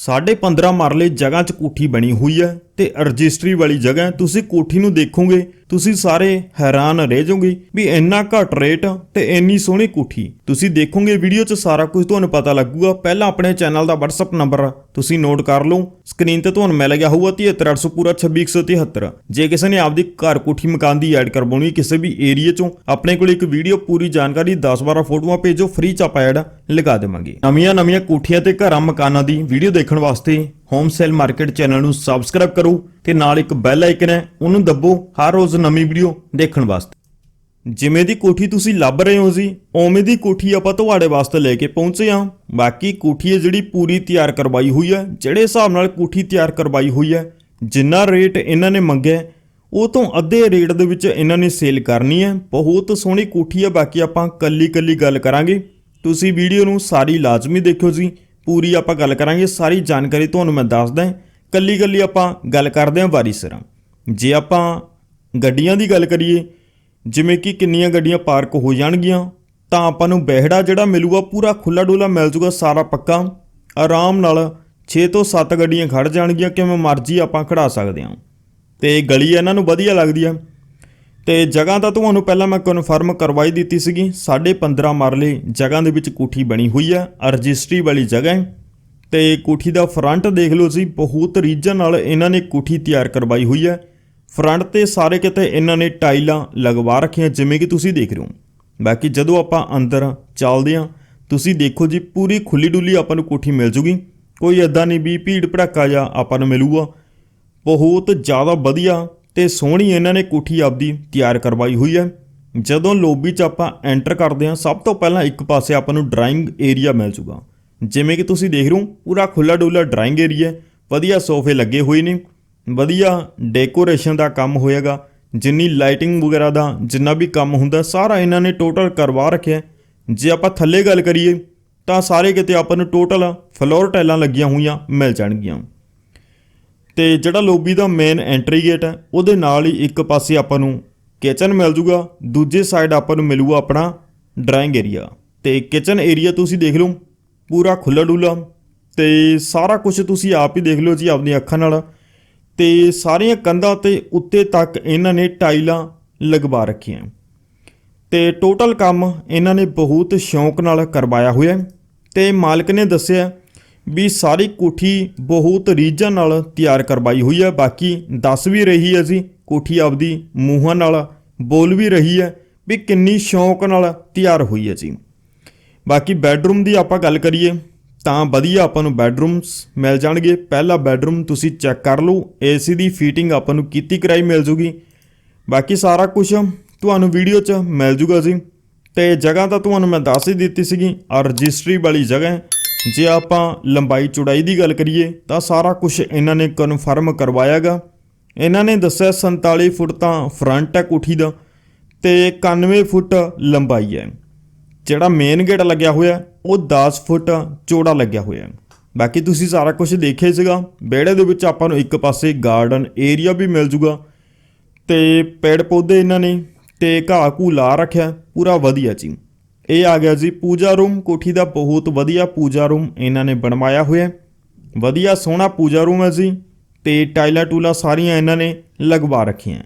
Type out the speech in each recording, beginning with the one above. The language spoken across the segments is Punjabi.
15.5 ਮਰਲੇ ਜਗ੍ਹਾ 'ਚ ਕੋਠੀ ਬਣੀ ਹੋਈ ਹੈ ਤੇ ਰਜਿਸਟਰੀ ਵਾਲੀ ਜਗ੍ਹਾ ਤੁਸੀਂ ਕੋਠੀ ਨੂੰ ਦੇਖੋਗੇ ਤੁਸੀਂ ਸਾਰੇ ਹੈਰਾਨ ਰਹਿ ਜਾਓਗੇ ਵੀ ਇੰਨਾ ਘੱਟ ਰੇਟ ਤੇ ਇੰਨੀ ਸੋਹਣੀ ਕੋਠੀ। ਤੁਸੀਂ ਦੇਖੋਗੇ ਵੀਡੀਓ 'ਚ ਸਾਰਾ ਕੁਝ ਤੁਹਾਨੂੰ ਪਤਾ ਲੱਗੂਗਾ। ਪਹਿਲਾਂ ਆਪਣੇ ਚੈਨਲ ਦਾ WhatsApp ਨੰਬਰ ਤੁਸੀਂ ਨੋਟ ਕਰ ਲਓ। ਸਕਰੀਨ ਤੇ ਤੁਹਾਨੂੰ ਮਿਲ ਗਿਆ ਹੋਊਗਾ 73800 ਪੂਰਾ 26173 ਜੇ ਕਿਸੇ ਨੇ ਆਪਦੀ ਘਰ ਕੋਠੀ ਮਕਾਨ ਦੀ ਐਡ ਕਰਵਾਉਣੀ ਕਿਸੇ ਵੀ ਏਰੀਆ 'ਚੋਂ, ਆਪਣੇ ਕੋਲ ਇੱਕ ਵੀਡੀਓ ਪੂਰੀ ਜਾਣਕਾਰੀ 10-12 ਫੋਟੋਆਂ ਭੇਜੋ ਫ੍ਰੀ 'ਚ ਆਪਾਂ ਐਡ ਲਗਾ ਦੇਵਾਂਗੇ। ਨਵੀਆਂ ਨਵੀਆਂ ਕੋਠੀਆਂ ਤੇ ਘਰਾਂ ਮਕਾਨਾਂ ਦੀ ਵੀਡੀਓ ਦੇਖਣ ਵਾਸਤੇ ਹੋਮ ਸੇਲ ਮਾਰਕੀਟ ਚੈਨਲ ਨੂੰ ਸਬਸਕ੍ਰਾਈਬ ਕਰੋ ਤੇ ਨਾਲ ਇੱਕ ਬੈਲ ਆਈਕਨ ਹੈ, ਉਹਨੂੰ ਦੱਬੋ ਹਰ ਰੋਜ਼ ਨਵੀਂ ਵੀਡੀਓ ਦੇਖਣ ਵਾਸਤੇ। ਜਿਵੇਂ ਦੀ ਕੋਠੀ ਤੁਸੀਂ ਲੱਭ ਰਹੇ ਹੋ ਜੀ, ਉਵੇਂ ਦੀ ਕੋਠੀ ਆਪਾਂ ਤੁਹਾਡੇ ਵਾਸਤੇ ਲੈ ਕੇ ਪਹੁੰਚੇ ਹਾਂ। ਬਾਕੀ ਕੋਠੀ ਹੈ ਜਿਹੜੀ ਪੂਰੀ ਤਿਆਰ ਕਰਵਾਈ ਹੋਈ ਹੈ, ਜਿਹੜੇ ਹਿਸਾਬ ਨਾਲ ਕੋਠੀ ਤਿਆਰ ਕਰਵਾਈ ਹੋਈ ਹੈ, ਜਿੰਨਾ ਰੇਟ ਇਹਨਾਂ ਨੇ ਮੰਗਿਆ ਉਹ ਤੋਂ ਅੱਧੇ ਰੇਟ ਦੇ ਵਿੱਚ ਇਹਨਾਂ ਨੇ ਸੇਲ ਕਰਨੀ ਹੈ। ਬਹੁਤ ਸੋਹਣੀ ਕੋਠੀ ਹੈ, ਬਾਕੀ ਆਪਾਂ ਕੱਲੀ ਕੱਲੀ ਗੱਲ ਕਰਾਂਗੇ। ਤੁਸੀਂ ਵੀਡੀਓ ਨੂੰ ਸਾਰੀ ਲਾਜ਼ਮੀ ਦੇਖਿਓ ਜੀ। ਪੂਰੀ ਆਪਾਂ ਗੱਲ ਕਰਾਂਗੇ, ਸਾਰੀ ਜਾਣਕਾਰੀ ਤੁਹਾਨੂੰ ਮੈਂ ਦੱਸਦਾ ਹਾਂ। ਕੱਲੀ ਕੱਲੀ ਆਪਾਂ ਗੱਲ ਕਰਦੇ ਹਾਂ ਵਾਰੀ ਸਿਰਾਂ। ਜੇ ਆਪਾਂ ਗੱਡੀਆਂ ਦੀ ਗੱਲ ਕਰੀਏ, ਜਿਵੇਂ ਕਿ ਕਿੰਨੀਆਂ ਗੱਡੀਆਂ ਪਾਰਕ ਹੋ ਜਾਣਗੀਆਂ, ਤਾਂ ਆਪਾਂ ਨੂੰ ਬਹਿੜਾ ਜਿਹੜਾ ਮਿਲੂਗਾ, ਪੂਰਾ ਖੁੱਲਾ ਡੁੱਲਾ ਮਿਲ ਜੂਗਾ, ਸਾਰਾ ਪੱਕਾ। ਆਰਾਮ ਨਾਲ 6 ਤੋਂ 7 ਗੱਡੀਆਂ ਖੜ ਜਾਣਗੀਆਂ, ਕਿਵੇਂ ਮਰਜ਼ੀ ਆਪਾਂ ਖੜਾ ਸਕਦੇ ਹਾਂ। ਤੇ ਗਲੀ ਇਹਨਾਂ ਨੂੰ ਵਧੀਆ ਲੱਗਦੀ ਆ ਤੇ ਜਗ੍ਹਾ ਤਾਂ ਤੁਹਾਨੂੰ ਪਹਿਲਾਂ ਮੈਂ ਕਨਫਰਮ ਕਰਵਾਈ ਦਿੱਤੀ ਸੀਗੀ 15.5 ਮਰਲੇ ਜਗ੍ਹਾ ਦੇ ਵਿੱਚ ਕੋਠੀ ਬਣੀ ਹੋਈ ਆ ਰਜਿਸਟਰੀ ਵਾਲੀ ਜਗ੍ਹਾ ਹੈ। ਤੇ ਕੋਠੀ ਦਾ ਫਰੰਟ ਦੇਖ ਲਓ ਜੀ, ਬਹੁਤ ਰੀਜਨ ਨਾਲ ਇਹਨਾਂ ਨੇ ਕੋਠੀ ਤਿਆਰ ਕਰਵਾਈ ਹੋਈ ਹੈ ਫਰੰਟ ਤੇ ਸਾਰੇ ਕਿਤੇ ਇਹਨਾਂ ਨੇ ਟਾਈਲਾਂ ਲਗਵਾ ਰੱਖੀਆਂ, ਜਿਵੇਂ ਕਿ ਤੁਸੀਂ ਦੇਖ ਰਹੇ ਹੋ। ਬਾਕੀ ਜਦੋਂ ਆਪਾਂ ਅੰਦਰ ਚੱਲਦੇ ਹਾਂ, ਤੁਸੀਂ ਦੇਖੋ ਜੀ, ਪੂਰੀ ਖੁੱਲੀ ਡੁੱਲੀ ਆਪਾਂ ਨੂੰ ਕੋਠੀ ਮਿਲ ਜੂਗੀ। ਕੋਈ ਐਦਾਂ ਨਹੀਂ ਵੀ ਭੀੜ ਭੜਾਕਾ ਜਾਂ ਆਪਾਂ ਨੂੰ ਮਿਲੂਗਾ। ਬਹੁਤ ਜ਼ਿਆਦਾ ਵਧੀਆ ਤੇ ਸੋਹਣੀ ਇਹਨਾਂ ਨੇ ਕੋਠੀ ਆਪਦੀ ਤਿਆਰ ਕਰਵਾਈ ਹੋਈ ਹੈ। ਜਦੋਂ ਲੋਬੀ 'ਚ ਆਪਾਂ ਐਂਟਰ ਕਰਦੇ ਹਾਂ, ਸਭ ਤੋਂ ਪਹਿਲਾਂ ਇੱਕ ਪਾਸੇ ਆਪਾਂ ਨੂੰ ਡਰਾਇੰਗ ਏਰੀਆ ਮਿਲ ਜੂਗਾ ਜਿਵੇਂ ਕਿ ਤੁਸੀਂ ਦੇਖ ਰਹੇ ਹੋ, ਪੂਰਾ ਖੁੱਲਾ ਡੁੱਲਾ ਡਰਾਇੰਗ ਏਰੀਆ ਵਧੀਆ ਸੋਫੇ ਲੱਗੇ ਹੋਏ ਨੇ। ਵਧੀਆ ਡੈਕੋਰੇਸ਼ਨ ਦਾ ਕੰਮ ਹੋਏਗਾ। ਜਿੰਨੀ ਲਾਈਟਿੰਗ ਵਗੈਰਾ ਦਾ ਜਿੰਨਾ ਵੀ ਕੰਮ ਹੁੰਦਾ, ਸਾਰਾ ਇਹਨਾਂ ਨੇ ਟੋਟਲ ਕਰਵਾ ਰੱਖਿਆ ਜੇ ਆਪਾਂ ਥੱਲੇ ਗੱਲ ਕਰੀਏ, ਤਾਂ ਸਾਰੇ ਕਿਤੇ ਆਪਾਂ ਨੂੰ ਟੋਟਲ ਫਲੋਰ ਟਾਈਲਾਂ ਲੱਗੀਆਂ ਹੋਈਆਂ ਮਿਲ ਜਾਣਗੀਆਂ। ਤੇ ਜਿਹੜਾ ਲੋਬੀ ਦਾ ਮੇਨ ਐਂਟਰੀ ਗੇਟ ਹੈ, ਉਹਦੇ ਨਾਲ ਹੀ ਇੱਕ ਪਾਸੇ ਆਪਾਂ ਨੂੰ ਕਿਚਨ ਮਿਲ ਜੂਗਾ, ਦੂਜੇ ਸਾਈਡ ਆਪਾਂ ਨੂੰ ਮਿਲੂਗਾ ਆਪਣਾ ਡਰਾਇੰਗ ਏਰੀਆ ਤੇ ਕਿਚਨ ਏਰੀਆ ਤੁਸੀਂ ਦੇਖ ਲਓ, ਪੂਰਾ ਖੁੱਲਾ ਡੁੱਲਾ ਤੇ ਸਾਰਾ ਕੁਝ ਤੁਸੀਂ ਆਪ ਹੀ ਦੇਖ ਲਓ ਜੀ ਆਪਣੀਆਂ ਅੱਖਾਂ ਨਾਲ। ਤੇ ਸਾਰੀਆਂ ਕੰਧਾਂ ਤੇ ਉੱਤੇ ਤੱਕ ਇਹਨਾਂ ਨੇ ਟਾਈਲਾਂ ਲਗਵਾ ਰੱਖੀਆਂ। ਤੇ ਟੋਟਲ ਕੰਮ ਇਹਨਾਂ ਨੇ ਬਹੁਤ ਸ਼ੌਂਕ ਨਾਲ ਕਰਵਾਇਆ ਹੋਇਆ ਹੈ। ਤੇ ਮਾਲਕ ਨੇ ਦੱਸਿਆ ਵੀ ਸਾਰੀ ਕੋਠੀ ਬਹੁਤ ਰੀਝਾਂ ਨਾਲ ਤਿਆਰ ਕਰਵਾਈ ਹੋਈ ਹੈ। ਬਾਕੀ ਦੱਸ ਵੀ ਰਹੀ ਹੈ ਜੀ, ਕੋਠੀ ਆਪਦੀ ਮੂੰਹਾਂ ਨਾਲ ਬੋਲ ਵੀ ਰਹੀ ਹੈ ਵੀ ਕਿੰਨੀ ਸ਼ੌਂਕ ਨਾਲ ਤਿਆਰ ਹੋਈ ਹੈ ਜੀ। ਬਾਕੀ ਬੈੱਡਰੂਮ ਦੀ ਆਪਾਂ ਗੱਲ ਕਰੀਏ, ਤਾਂ ਵਧੀਆ ਆਪਾਂ ਨੂੰ ਬੈੱਡਰੂਮਸ ਮਿਲ ਜਾਣਗੇ। ਪਹਿਲਾ ਬੈੱਡਰੂਮ ਤੁਸੀਂ ਚੈੱਕ ਕਰ ਲਓ ਏਸੀ ਦੀ ਫੀਟਿੰਗ ਆਪਾਂ ਨੂੰ ਕੀਤੀ ਕਰਾਈ ਮਿਲ ਜੂਗੀ। ਬਾਕੀ ਸਾਰਾ ਕੁਝ ਤੁਹਾਨੂੰ ਵੀਡੀਓ 'ਚ ਮਿਲ ਜੂਗਾ ਜੀ। ਤੇ ਜਗ੍ਹਾ ਤਾਂ ਤੁਹਾਨੂੰ ਮੈਂ ਦੱਸ ਹੀ ਦਿੱਤੀ ਸੀਗੀ ਆ ਰਜਿਸਟਰੀ ਵਾਲੀ ਜਗ੍ਹਾ ਹੈ। ਜੇ ਆਪਾਂ ਲੰਬਾਈ ਚੌੜਾਈ ਦੀ ਗੱਲ ਕਰੀਏ, ਤਾਂ ਸਾਰਾ ਕੁਝ ਇਹਨਾਂ ਨੇ ਕਨਫਰਮ ਕਰਵਾਇਆਗਾ। ਇਹਨਾਂ ਨੇ ਦੱਸਿਆ 47 ਫੁੱਟ ਤਾਂ ਫਰੰਟ ਹੈ ਕੋਠੀ ਦਾ ਤੇ 91 ਫੁੱਟ ਲੰਬਾਈ ਹੈ। ਜਿਹੜਾ ਮੇਨ ਗੇਟ ਲੱਗਿਆ ਹੋਇਆ, ਉਹ 10 ਫੁੱਟ ਚੌੜਾ ਲੱਗਿਆ ਹੋਇਆ। ਹੈ ਬਾਕੀ ਤੁਸੀਂ ਸਾਰਾ ਕੁਝ ਦੇਖਿਆ ਸੀਗਾ। ਵਿਹੜੇ ਦੇ ਵਿੱਚ ਆਪਾਂ ਨੂੰ ਇੱਕ ਪਾਸੇ ਗਾਰਡਨ ਏਰੀਆ ਵੀ ਮਿਲ ਜੂਗਾ ਤੇ ਪੇੜ ਪੌਦੇ ਇਹਨਾਂ ਨੇ ਤੇ ਘਾਹ ਘੂ ਲਾ ਰੱਖਿਆ, ਪੂਰਾ ਵਧੀਆ ਜੀ। ਇਹ ਆ ਗਿਆ ਜੀ, ਪੂਜਾ ਰੂਮ, ਕੋਠੀ ਦਾ ਬਹੁਤ ਵਧੀਆ ਪੂਜਾ ਰੂਮ ਇਹਨਾਂ ਨੇ ਬਣਵਾਇਆ ਹੋਇਆ ਵਧੀਆ ਸੋਹਣਾ ਪੂਜਾ ਰੂਮ ਹੈ ਜੀ ਤੇ ਟਾਈਲਾਂ ਟੂਲਾ ਸਾਰੀਆਂ ਇਹਨਾਂ ਨੇ ਲਗਵਾ ਰੱਖੀਆਂ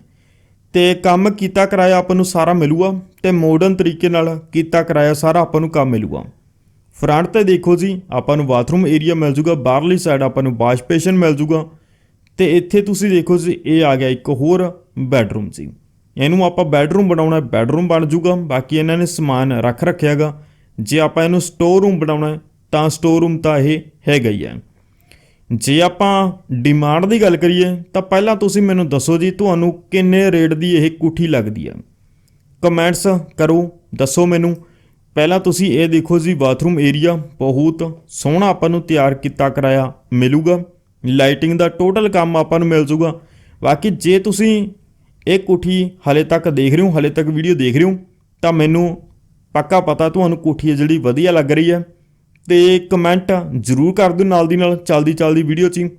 ਤੇ ਕੰਮ ਕੀਤਾ ਕਰਾਇਆ ਆਪਾਂ ਨੂੰ ਸਾਰਾ ਮਿਲੂਗਾ ਤੇ ਮਾਡਰਨ ਤਰੀਕੇ ਨਾਲ ਕੀਤਾ ਕਰਾਇਆ ਸਾਰਾ ਆਪਾਂ ਨੂੰ ਕੰਮ ਮਿਲੂਗਾ। ਫਰੰਟ ਤੇ ਦੇਖੋ ਜੀ, ਆਪਾਂ ਨੂੰ ਬਾਥਰੂਮ ਏਰੀਆ ਮਿਲ ਜੂਗਾ, ਬਾਹਰਲੀ ਸਾਈਡ ਆਪਾਂ ਨੂੰ ਵਾਸ਼ ਬੇਸਿਨ ਮਿਲ ਜੂਗਾ ਤੇ ਇੱਥੇ ਤੁਸੀਂ ਦੇਖੋ ਜੀ, ਇਹ ਆ ਗਿਆ ਇੱਕ ਹੋਰ ਬੈਡਰੂਮ ਜੀ। ਇਹਨੂੰ ਆਪਾਂ ਬੈੱਡਰੂਮ ਬਣਾਉਣਾ ਹੈ। ਬੈੱਡਰੂਮ ਬਣ ਜੂਗਾ। ਬਾਕੀ ਇਹਨਾਂ ਨੇ ਸਮਾਨ ਰੱਖ ਰੱਖਿਆਗਾ। ਜੇ ਆਪਾਂ ਇਹਨੂੰ ਸਟੋਰ ਰੂਮ ਬਣਾਉਣਾ ਹੈ, ਤਾਂ ਸਟੋਰ ਰੂਮ ਤਾਂ ਇਹ ਹੈਗਾ ਹੀ ਹੈ। ਜੇ ਆਪਾਂ ਡਿਮਾਂਡ ਦੀ ਗੱਲ ਕਰੀਏ, ਤਾਂ ਪਹਿਲਾਂ ਤੁਸੀਂ ਮੈਨੂੰ ਦੱਸੋ ਜੀ, ਤੁਹਾਨੂੰ ਕਿੰਨੇ ਰੇਟ ਦੀ ਇਹ ਕੋਠੀ ਲੱਗਦੀ ਹੈ? ਕਮੈਂਟਸ ਕਰੋ, ਦੱਸੋ ਮੈਨੂੰ। ਪਹਿਲਾਂ ਤੁਸੀਂ ਇਹ ਦੇਖੋ ਜੀ ਬਾਥਰੂਮ ਏਰੀਆ ਬਹੁਤ ਸੋਹਣਾ ਆਪਾਂ ਨੂੰ ਤਿਆਰ ਕੀਤਾ, ਕਰਾਇਆ, ਮਿਲੂਗਾ। ਲਾਈਟਿੰਗ ਦਾ ਟੋਟਲ ਕੰਮ ਆਪਾਂ ਨੂੰ ਮਿਲ ਜੂਗਾ। ਬਾਕੀ ਜੇ ਤੁਸੀਂ ਇਹ ਕੋਠੀ ਹਲੇ ਤੱਕ ਦੇਖ ਰਹੇ ਹੋ, ਹਲੇ ਤੱਕ ਵੀਡੀਓ ਦੇਖ ਰਹੇ ਹੋ, ਤਾਂ ਮੈਨੂੰ ਪੱਕਾ ਪਤਾ ਤੁਹਾਨੂੰ ਕੋਠੀ ਹੈ ਜਿਹੜੀ ਵਧੀਆ ਲੱਗ ਰਹੀ ਹੈ। ਤੇ ਕਮੈਂਟ ਜ਼ਰੂਰ ਕਰ ਦਿਓ ਨਾਲ ਦੀ ਨਾਲ ਚਲਦੀ ਚਲਦੀ ਵੀਡੀਓ 'ਚ। ਹੀ।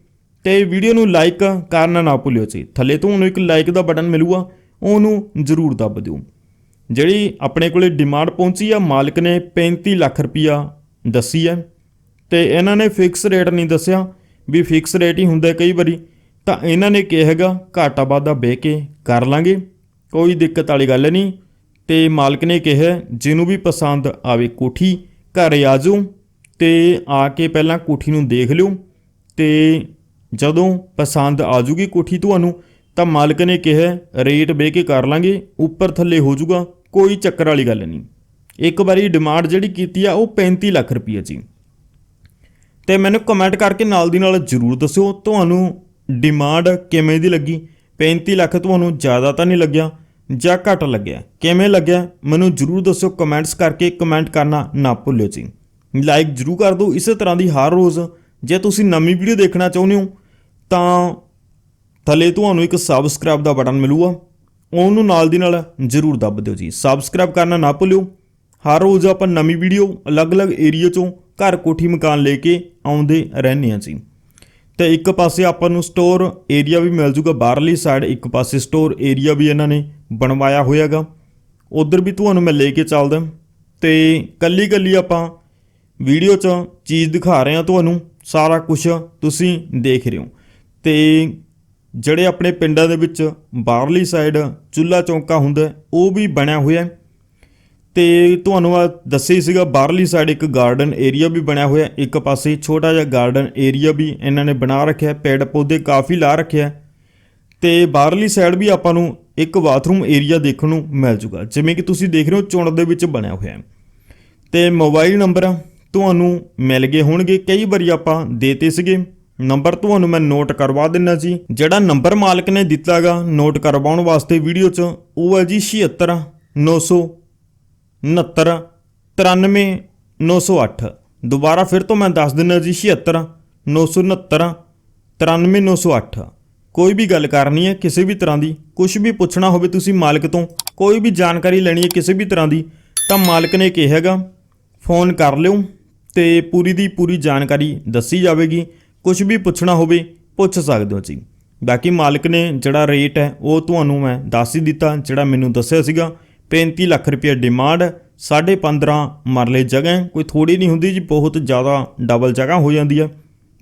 ਤੇ ਵੀਡੀਓ ਨੂੰ ਲਾਈਕ ਕਰਨਾ ਨਾ ਭੁੱਲਿਓ ਜੀ। ਥੱਲੇ ਤੁਹਾਨੂੰ ਇੱਕ ਲਾਈਕ ਦਾ ਬਟਨ ਮਿਲੂਗਾ, ਉਹਨੂੰ ਜ਼ਰੂਰ ਦੱਬ ਦਿਓ। ਜਿਹੜੀ ਆਪਣੇ ਕੋਲੇ ਡਿਮਾਂਡ ਪਹੁੰਚੀ ਆ, ਮਾਲਕ ਨੇ 35 ਲੱਖ ਰੁਪਈਆ ਦੱਸੀ ਹੈ। ਤੇ ਇਹਨਾਂ ਨੇ ਫਿਕਸ ਰੇਟ ਨਹੀਂ ਦੱਸਿਆ, ਵੀ ਫਿਕਸ ਰੇਟ ਹੀ ਹੁੰਦਾ ਕਈ ਵਾਰੀ। ਤਾਂ ਇਹਨਾਂ ਨੇ ਕਿਹਾ ਹੈਗਾ, ਘਾਟਾ ਵਾਧਾ ਬਹਿ ਕੇ ਕਰ ਲਾਂਗੇ, ਕੋਈ ਦਿੱਕਤ ਵਾਲੀ ਗੱਲ ਨਹੀਂ। ਤੇ ਮਾਲਕ ਨੇ ਕਿਹਾ, ਜਿਹਨੂੰ ਵੀ ਪਸੰਦ ਆਵੇ ਕੋਠੀ, ਘਰ ਆ ਜਾਓ ਤੇ ਆ ਕੇ ਪਹਿਲਾਂ ਕੋਠੀ ਨੂੰ ਦੇਖ ਲਿਓ। ਤੇ ਜਦੋਂ ਪਸੰਦ ਆ ਜੂਗੀ ਕੋਠੀ ਤੁਹਾਨੂੰ, ਤਾਂ ਮਾਲਕ ਨੇ ਕਿਹਾ, ਰੇਟ ਬਹਿ ਕੇ ਕਰ ਲਾਂਗੇ, ਉੱਪਰ ਥੱਲੇ ਹੋ ਜਾਊਗਾ ਕੋਈ ਚੱਕਰ ਵਾਲੀ ਗੱਲ ਨਹੀਂ। ਇੱਕ ਵਾਰੀ ਡਿਮਾਂਡ ਜਿਹੜੀ ਕੀਤੀ ਆ, ਉਹ 35 ਲੱਖ ਰੁਪਏ ਜੀ। ਤੇ ਮੈਨੂੰ ਕਮੈਂਟ ਕਰਕੇ ਨਾਲ ਦੀ ਨਾਲ ਜਰੂਰ ਦੱਸਿਓ, ਤੁਹਾਨੂੰ ਡਿਮਾਂਡ ਕਿਵੇਂ ਦੀ ਲੱਗੀ? 35 ਲੱਖ ਤੁਹਾਨੂੰ ਜ਼ਿਆਦਾ ਤਾਂ ਨਹੀਂ ਲੱਗਿਆ ਜਾਂ ਘੱਟ ਲੱਗਿਆ? ਕਿਵੇਂ ਲੱਗਿਆ? ਮੈਨੂੰ ਜਰੂਰ ਦੱਸਿਓ ਕਮੈਂਟਸ ਕਰਕੇ ਕਮੈਂਟ ਕਰਨਾ ਨਾ ਭੁੱਲਿਓ ਜੀ। ਲਾਈਕ ਜਰੂਰ ਕਰ ਦਿਓ ਇਸੇ ਤਰ੍ਹਾਂ ਦੀ ਹਰ ਰੋਜ਼। ਜੇ ਤੁਸੀਂ ਨਵੀਂ ਵੀਡੀਓ ਦੇਖਣਾ ਚਾਹੁੰਦੇ ਹੋ, ਤਾਂ ਥੱਲੇ ਤੁਹਾਨੂੰ ਇੱਕ ਸਬਸਕ੍ਰਾਈਬ ਦਾ ਬਟਨ ਮਿਲੂਗਾ। ਉਹਨੂੰ ਨਾਲ ਦੀ ਨਾਲ ਜਰੂਰ ਦੱਬ ਦਿਓ ਜੀ। ਸਬਸਕ੍ਰਾਈਬ ਕਰਨਾ ਨਾ ਭੁੱਲਿਓ। ਹਰ ਰੋਜ਼ ਆਪਾਂ ਨਵੀਂ ਵੀਡੀਓ ਅਲੱਗ-ਅਲੱਗ ਏਰੀਆ ਚੋਂ ਘਰ ਕੋਠੀ ਮਕਾਨ ਲੈ ਕੇ ਆਉਂਦੇ ਰਹਿੰਦੇ ਹਾਂ ਜੀ। ਤੇ ਇੱਕ ਪਾਸੇ ਆਪਾਂ ਨੂੰ ਸਟੋਰ ਏਰੀਆ ਵੀ ਮਿਲ ਜੂਗਾ ਬਾਹਰਲੀ ਸਾਈਡ ਇੱਕ ਪਾਸੇ ਸਟੋਰ ਏਰੀਆ ਵੀ ਇਹਨਾਂ ਨੇ ਬਣਵਾਇਆ ਹੋਇਆਗਾ। ਉਧਰ ਵੀ ਤੁਹਾਨੂੰ ਮੈਂ ਲੈ ਕੇ ਚੱਲਦਾ। ਤੇ ਕੱਲੀ ਕੱਲੀ ਆਪਾਂ ਵੀਡੀਓ 'ਚ ਚੀਜ਼ ਦਿਖਾ ਰਹੇ ਹਾਂ ਤੁਹਾਨੂੰ, ਸਾਰਾ ਕੁਝ ਤੁਸੀਂ ਦੇਖ ਰਹੇ ਹੋ। ਤੇ ਜਿਹੜੇ ਆਪਣੇ ਪਿੰਡਾਂ ਦੇ ਵਿੱਚ ਬਾਹਰਲੀ ਸਾਈਡ ਚੁੱਲਾ ਚੌਂਕਾ ਹੁੰਦਾ, ਉਹ ਵੀ ਬਣਿਆ ਹੋਇਆ। ਹੈ ਤੇ ਤੁਹਾਨੂੰ ਆ ਦੱਸਿਆ ਹੀ ਸੀਗਾ, ਬਾਹਰਲੀ ਸਾਈਡ ਇੱਕ ਗਾਰਡਨ ਏਰੀਆ ਵੀ ਬਣਿਆ ਹੋਇਆ ਇੱਕ ਪਾਸੇ ਛੋਟਾ ਜਿਹਾ ਗਾਰਡਨ ਏਰੀਆ ਵੀ ਇਹਨਾਂ ਨੇ ਬਣਾ ਰੱਖਿਆ ਪੇੜ ਪੌਦੇ ਕਾਫੀ ਲਾ ਰੱਖਿਆ ਤੇ ਬਾਹਰਲੀ ਸਾਈਡ ਵੀ ਆਪਾਂ ਨੂੰ ਇੱਕ ਬਾਥਰੂਮ ਏਰੀਆ ਦੇਖਣ ਨੂੰ ਮਿਲ ਜੂਗਾ। ਜਿਵੇਂ ਕਿ ਤੁਸੀਂ ਦੇਖ ਰਹੇ ਹੋ, ਚੁਣ ਦੇ ਵਿੱਚ ਬਣਿਆ ਹੋਇਆ ਹੈ। ਤੇ ਮੋਬਾਈਲ ਨੰਬਰ ਤੁਹਾਨੂੰ ਮਿਲ ਗਏ ਹੋਣਗੇ। ਕਈ ਵਾਰੀ ਆਪਾਂ ਦੇਤੇ ਸੀਗੇ। ਨੰਬਰ ਤੁਹਾਨੂੰ ਮੈਂ ਨੋਟ ਕਰਵਾ ਦਿੰਨਾ ਜੀ। ਜਿਹੜਾ ਨੰਬਰ ਮਾਲਕ ਨੇ ਦਿੱਤਾਗਾ ਨੋਟ ਕਰਵਾਉਣ ਵਾਸਤੇ ਵੀਡੀਓ 'ਚ, ਉਹ ਹੈ ਜੀ 76 900 69 93 908 ਦੁਬਾਰਾ ਫਿਰ ਤੋਂ ਮੈਂ ਦੱਸ ਦਿੰਦਾ ਜੀ 76 969 93 908 ਕੋਈ ਵੀ ਗੱਲ ਕਰਨੀ ਹੈ ਕਿਸੇ ਵੀ ਤਰ੍ਹਾਂ ਦੀ ਕੁਝ ਵੀ ਪੁੱਛਣਾ ਹੋਵੇ ਤੁਸੀਂ ਮਾਲਕ ਤੋਂ, ਕੋਈ ਵੀ ਜਾਣਕਾਰੀ ਲੈਣੀ ਹੈ ਕਿਸੇ ਵੀ ਤਰ੍ਹਾਂ ਦੀ, ਤਾਂ ਮਾਲਕ ਨੇ ਕਿਹਾਗਾ ਫੋਨ ਕਰ ਲਿਓ ਤੇ ਪੂਰੀ ਦੀ ਪੂਰੀ ਜਾਣਕਾਰੀ ਦੱਸੀ ਜਾਵੇਗੀ ਕੁਝ ਵੀ ਪੁੱਛਣਾ ਹੋਵੇ ਪੁੱਛ ਸਕਦੇ ਹੋ ਜੀ। ਬਾਕੀ ਮਾਲਕ ਨੇ ਜਿਹੜਾ ਰੇਟ ਹੈ ਉਹ ਤੁਹਾਨੂੰ ਮੈਂ ਦੱਸ ਹੀ ਦਿੱਤਾ, ਜਿਹੜਾ ਮੈਨੂੰ ਦੱਸਿਆ ਸੀਗਾ। 35 ਲੱਖ ਰੁਪਏ ਡਿਮਾਂਡ 15.5 ਮਰਲੇ ਜਗ੍ਹਾ, ਕੋਈ ਥੋੜੀ ਨਹੀਂ ਹੁੰਦੀ ਜੀ, ਬਹੁਤ ਜ਼ਿਆਦਾ ਡਬਲ ਜਗ੍ਹਾ ਹੋ ਜਾਂਦੀ ਹੈ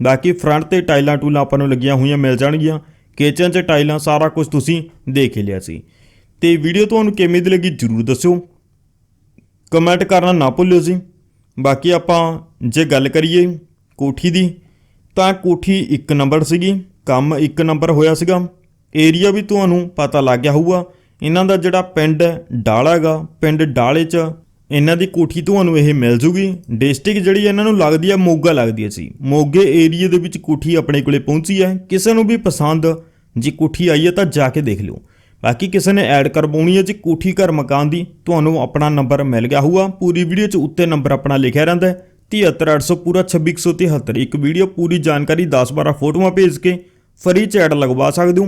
ਬਾਕੀ ਫਰੰਟ ਤੇ ਟਾਈਲਾਂ ਟੂਲਾਂ ਆਪਾਂ ਨੂੰ ਲੱਗੀਆਂ ਹੋਈਆਂ ਮਿਲ ਜਾਣਗੀਆਂ। ਕਿਚਨ 'ਚ ਟਾਈਲਾਂ ਸਾਰਾ ਕੁਝ ਤੁਸੀਂ ਦੇਖ ਹੀ ਲਿਆ ਸੀ। ਤੇ ਵੀਡੀਓ ਤੁਹਾਨੂੰ ਕਿਵੇਂ ਦੀ ਲੱਗੀ ਜਰੂਰ ਦੱਸਿਓ। ਕਮੈਂਟ ਕਰਨਾ ਨਾ ਭੁੱਲਿਓ ਜੀ। ਬਾਕੀ ਆਪਾਂ ਜੇ ਗੱਲ ਕਰੀਏ ਕੋਠੀ ਦੀ, ਤਾਂ ਕੋਠੀ ਇੱਕ ਨੰਬਰ ਸੀਗੀ, ਕੰਮ ਇੱਕ ਨੰਬਰ ਹੋਇਆ ਸੀਗਾ। ਏਰੀਆ ਵੀ ਤੁਹਾਨੂੰ ਪਤਾ ਲੱਗ ਗਿਆ ਹੋਊਗਾ। ਇਹਨਾਂ ਦਾ ਜਿਹੜਾ ਪਿੰਡ ਹੈ ਡਾਲਾ ਪਿੰਡ ਡਾਲੇ 'ਚ ਇਹਨਾਂ ਦੀ ਕੋਠੀ ਤੁਹਾਨੂੰ ਇਹ ਮਿਲ ਜੂਗੀ। ਡਿਸਟ੍ਰਿਕਟ ਜਿਹੜੀ ਇਹਨਾਂ ਨੂੰ ਲੱਗਦੀ ਹੈ ਮੋਗਾ ਲੱਗਦੀ ਹੈ ਸੀ ਮੋਗੇ ਏਰੀਆ ਦੇ ਵਿੱਚ ਕੋਠੀ ਆਪਣੇ ਕੋਲੇ ਪਹੁੰਚੀ ਹੈ। ਕਿਸੇ ਨੂੰ ਵੀ ਪਸੰਦ ਜੇ ਕੋਠੀ ਆਈ ਹੈ ਤਾਂ ਜਾ ਕੇ ਦੇਖ ਲਿਓ। ਬਾਕੀ ਕਿਸੇ ਨੇ ਐਡ ਕਰਵਾਉਣੀ ਹੈ ਜੀ ਕੋਠੀ ਘਰ ਮਕਾਨ ਦੀ, ਤੁਹਾਨੂੰ ਆਪਣਾ ਨੰਬਰ ਮਿਲ ਗਿਆ ਹੋਊਗਾ। ਪੂਰੀ ਵੀਡੀਓ 'ਚ ਉੱਤੇ ਨੰਬਰ ਆਪਣਾ ਲਿਖਿਆ ਰਹਿੰਦਾ ਹੈ। 73800 ਪੂਰਾ 26173 ਇੱਕ ਵੀਡੀਓ ਪੂਰੀ ਜਾਣਕਾਰੀ 10-12 ਫੋਟੋਆਂ ਭੇਜ ਕੇ ਫਰੀ ਚ ਐਡ ਲਗਵਾ ਸਕਦੇ ਹੋ।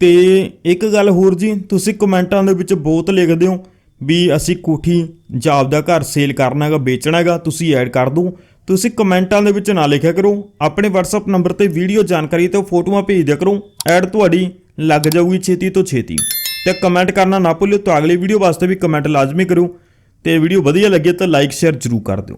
ਤੇ ਇੱਕ ਗੱਲ ਹੋਰ ਜੀ, ਤੁਸੀਂ ਕਮੈਂਟਾਂ ਦੇ ਵਿੱਚ ਬਹੁਤ ਲਿਖਦੇ ਹੋ ਵੀ ਅਸੀਂ ਕੋਠੀ ਜਾਂ ਆਪਦਾ ਘਰ ਸੇਲ ਕਰਨਾ ਹੈਗਾ, ਵੇਚਣਾ ਹੈਗਾ, ਤੁਸੀਂ ਐਡ ਕਰ ਦਿਓ ਤੁਸੀਂ ਕਮੈਂਟਾਂ ਦੇ ਵਿੱਚ ਨਾ ਲਿਖਿਆ ਕਰੋ, ਆਪਣੇ WhatsApp ਨੰਬਰ ਤੇ ਵੀਡੀਓ ਜਾਣਕਾਰੀ ਤੇ ਫੋਟੋਆਂ ਭੇਜ ਦਿਆ ਕਰੋ। ਐਡ ਤੁਹਾਡੀ ਲੱਗ ਜਾਊਗੀ ਛੇਤੀ ਤੋਂ ਛੇਤੀ। ਤੇ ਕਮੈਂਟ ਕਰਨਾ ਨਾ ਭੁੱਲਿਓ, ਤਾਂ ਅਗਲੀ ਵੀਡੀਓ ਵਾਸਤੇ ਵੀ ਕਮੈਂਟ ਲਾਜ਼ਮੀ ਕਰੋ ਤੇ ਵੀਡੀਓ ਵਧੀਆ ਲੱਗੇ ਤਾਂ ਲਾਈਕ ਸ਼ੇਅਰ ਜ਼ਰੂਰ ਕਰ ਦਿਓ।